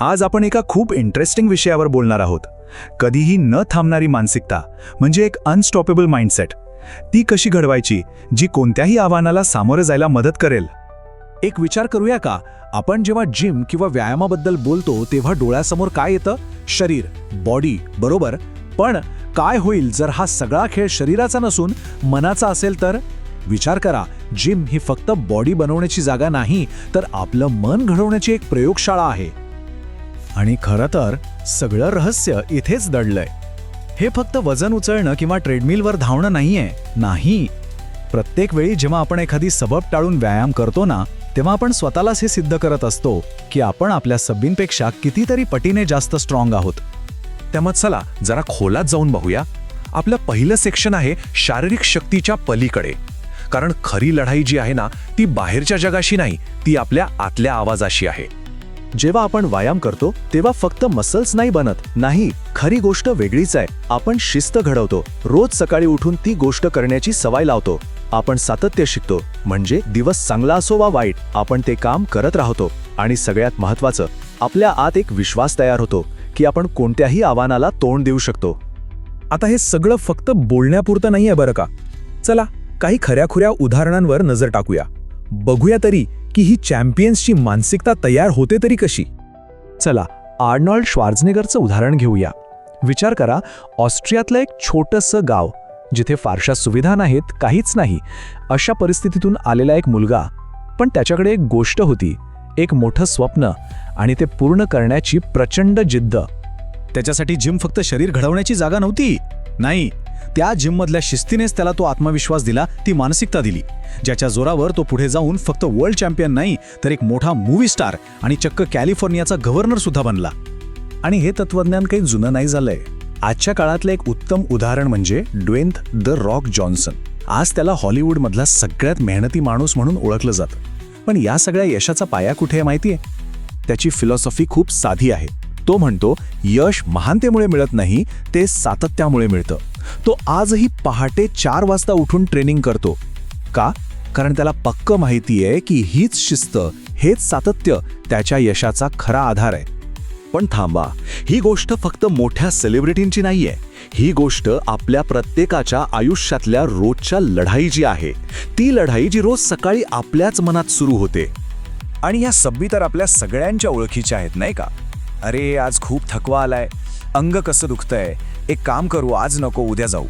आज आपण एका खूप इंटरेस्टिंग विषयावर बोलणार आहोत. कधीही न थांबणारी मानसिकता म्हणजे एक अनस्टॉपेबल माइंडसेट ती कशी घडवायची जी कोणत्याही आव्हानाला सामोरं जायला मदत करेल? एक विचार करूया का? आपण जेव्हा जिम किंवा व्यायामाबद्दल बोलतो तेव्हा डोळ्यासमोर काय येतं? शरीर बॉडी बरोबर? पण काय होईल जर हा सगळा खेळ शरीराचा नसून मनाचा असेल तर? विचार करा जिम ही फक्त बॉडी बनवण्याची जागा नाही तर आपलं मन घडवण्याची एक प्रयोगशाळा आहे. आणि खरं तर सगळं रहस्य इथेच दडलंय. हे फक्त वजन उचलणं किंवा ट्रेडमिलवर धावणं नाहीये नाही. प्रत्येक वेळी जेव्हा आपण एखादी सबब टाळून व्यायाम करतो ना तेव्हा आपण स्वतःलाच हे सिद्ध करत असतो की आपण आपल्या सब्बींपेक्षा कितीतरी पटीने जास्त स्ट्रॉंग आहोत. त्यामुळे चला जरा खोलात जाऊन बघूया. आपलं पहिलं सेक्शन आहे शारीरिक शक्तीच्या पलीकडे. कारण खरी लढाई जी आहे ना ती बाहेरच्या जगाशी नाही ती आपल्या आतल्या आवाजाशी आहे. जेव्हा आपण व्यायाम करतो तेव्हा फक्त मसल्स नाही बनत. नाही खरी गोष्ट वेगळीच आहे. आपण शिस्त घडवतो. रोज सकाळी उठून ती गोष्ट करण्याची सवय लावतो. आपण सातत्य शिकतो. म्हणजे दिवस चांगला असो वा वाईट आपण ते काम करत राहतो. आणि सगळ्यात महत्वाचं आपल्या आत एक विश्वास तयार होतो की आपण कोणत्याही आव्हानाला तोंड देऊ शकतो. आता हे सगळं फक्त बोलण्यापुरतं नाहीये बरं का? चला काही खऱ्याखुऱ्या उदाहरणांवर नजर टाकूया. बघूया तरी की ही चॅम्पियन्सची मानसिकता तयार होते तरी कशी. चला आर्नॉल्ड श्वार्झनेगरचं उदाहरण घेऊया. विचार करा ऑस्ट्रियातलं एक छोटंसं गाव जिथे फारशा सुविधा नाहीत काहीच नाही अशा परिस्थितीतून आलेला एक मुलगा पण त्याच्याकडे एक गोष्ट होती एक मोठं स्वप्न आणि ते पूर्ण करण्याची प्रचंड जिद्द. त्याच्यासाठी जिम फक्त शरीर घडवण्याची जागा नव्हती. नाही त्या जिममधल्या शिस्तीनेच त्याला तो आत्मविश्वास दिला ती मानसिकता दिली. ज्याच्या जोरावर तो पुढे जाऊन फक्त वर्ल्ड चॅम्पियन नाही तर एक मोठा मूव्ही स्टार आणि चक्क कॅलिफोर्नियाचा गव्हर्नर सुद्धा बनला. आणि हे तत्वज्ञान काही जुनं नाही झालंय. आजच्या काळातलं एक उत्तम उदाहरण म्हणजे ड्वेंथ द रॉक जॉन्सन आज त्याला हॉलिवूडमधला सगळ्यात मेहनती माणूस म्हणून ओळखलं जातं. पण या सगळ्या यशाचा पाया कुठे आहे माहितीये? त्याची फिलॉसॉफी खूप साधी आहे. तो म्हणतो यश महानतेमुळे मिळत नाही ते सातत्यामुळे मिळतं. तो आजही पहाटे चार वाजता उठून ट्रेनिंग करतो. का? कारण त्याला पक्क माहिती आहे की हीच शिस्त हेच सातत्य त्याच्या यशाचा खरा आधार आहे. पण थांबा ही गोष्ट फक्त मोठ्या सेलिब्रिटींची नाहीये. ही गोष्ट आपल्या प्रत्येकाच्या आयुष्यातल्या रोजच्या लढाई जी आहे. ती लढाई जी रोज सकाळी आपल्याच मनात सुरू होते. आणि या सब्बी तर आपल्या सगळ्यांच्या ओळखीच्या आहेत नाही का? अरे आज खूप थकवा आलाय. अंग कसं दुखतंय? एक काम करू आज नको उद्या जाऊ.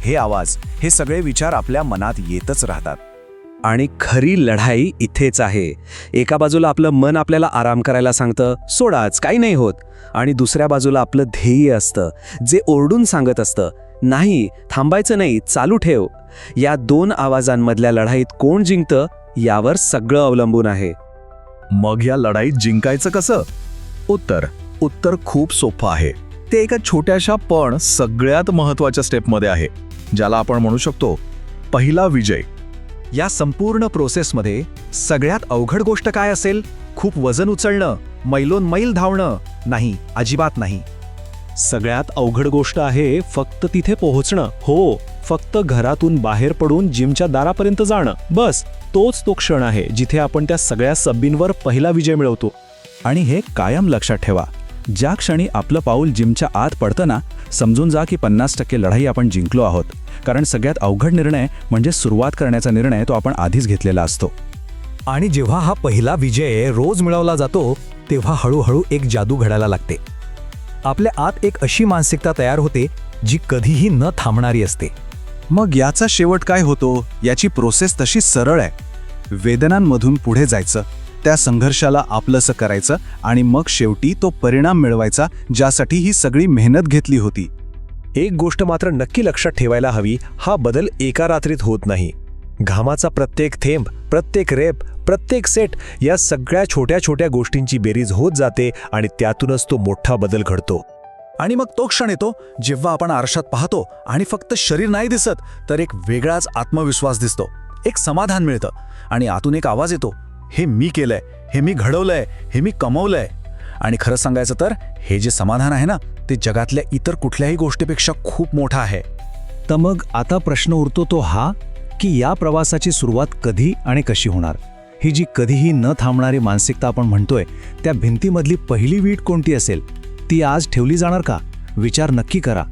हे आवाज हे सगळे विचार आपल्या मनात येतच राहतात. आणि खरी लढाई इथेच आहे. एका बाजूला आपलं मन आपल्याला आराम करायला सांगतं सोडाच काही नाही होत. आणि दुसऱ्या बाजूला आपलं ध्येय असतं जे ओरडून सांगत असतं नाही थांबायचं नाही चालू ठेव. या दोन आवाजांमधल्या लढाईत कोण जिंकतं यावर सगळं अवलंबून आहे. मग या लढाईत जिंकायचं कसं? उत्तर. उत्तर खूप सोपं आहे. ते एका छोट्याशा पण सगळ्यात महत्त्वाच्या स्टेपमध्ये आहे ज्याला आपण म्हणू शकतो पहिला विजय. या संपूर्ण प्रोसेसमध्ये सगळ्यात अवघड गोष्ट काय असेल? खूप वजन उचलणं मैलोन मैल धावणं नाही अजिबात नाही. सगळ्यात अवघड गोष्ट आहे फक्त तिथे पोहोचणं. हो फक्त घरातून बाहेर पडून जिमच्या दारापर्यंत जाणं. बस तोच तो क्षण आहे जिथे आपण त्या सगळ्या सब्बींवर पहिला विजय मिळवतो. आणि हे कायम लक्षात ठेवा. ज्या क्षणी आपलं पाऊल जिमच्या आत पडतं ना समजून जा की पन्नास टक्के लढाई आपण जिंकलो आहोत. कारण सगळ्यात अवघड निर्णय म्हणजे सुरुवात करण्याचा निर्णय तो आपण आधीच घेतलेला असतो. आणि जेव्हा हा पहिला विजय रोज मिळवला जातो तेव्हा हळूहळू एक जादू घडायला लागते. आपल्या आत एक अशी मानसिकता तयार होते जी कधीही न थांबणारी असते. मग याचा शेवट काय होतो? याची प्रोसेस तशी सरळ आहे. वेदनांमधून पुढे जायचं. त्या संघर्षाला आपलंसं करायचं आणि मग शेवटी तो परिणाम मिळवायचा ज्यासाठी ही सगळी मेहनत घेतली होती. एक गोष्ट मात्र नक्की लक्षात ठेवायला हवी हा बदल एका रात्रीत होत नाही. घामाचा प्रत्येक थेंब प्रत्येक रेप प्रत्येक सेट या सगळ्या छोट्या छोट्या गोष्टींची बेरीज होत जाते आणि त्यातूनच तो मोठा बदल घडतो. आणि मग तो क्षण येतो जेव्हा आपण आरशात पाहतो आणि फक्त शरीर नाही दिसत तर एक वेगळाच आत्मविश्वास दिसतो. एक समाधान मिळतं आणि आतून एक आवाज येतो. हे मी केलंय हे मी घडवलंय हे मी कमवलंय. आणि खरं सांगायचं तर हे जे समाधान आहे ना ते जगातल्या इतर कुठल्याही गोष्टीपेक्षा खूप मोठं आहे. तर मग आता प्रश्न उरतो तो हा की या प्रवासाची सुरुवात कधी आणि कशी होणार? ही जी कधीही न थांबणारी मानसिकता आपण म्हणतोय त्या भिंतीमधली पहिली वीट कोणती असेल? ती आज ठेवली जाणार का? विचार नक्की करा.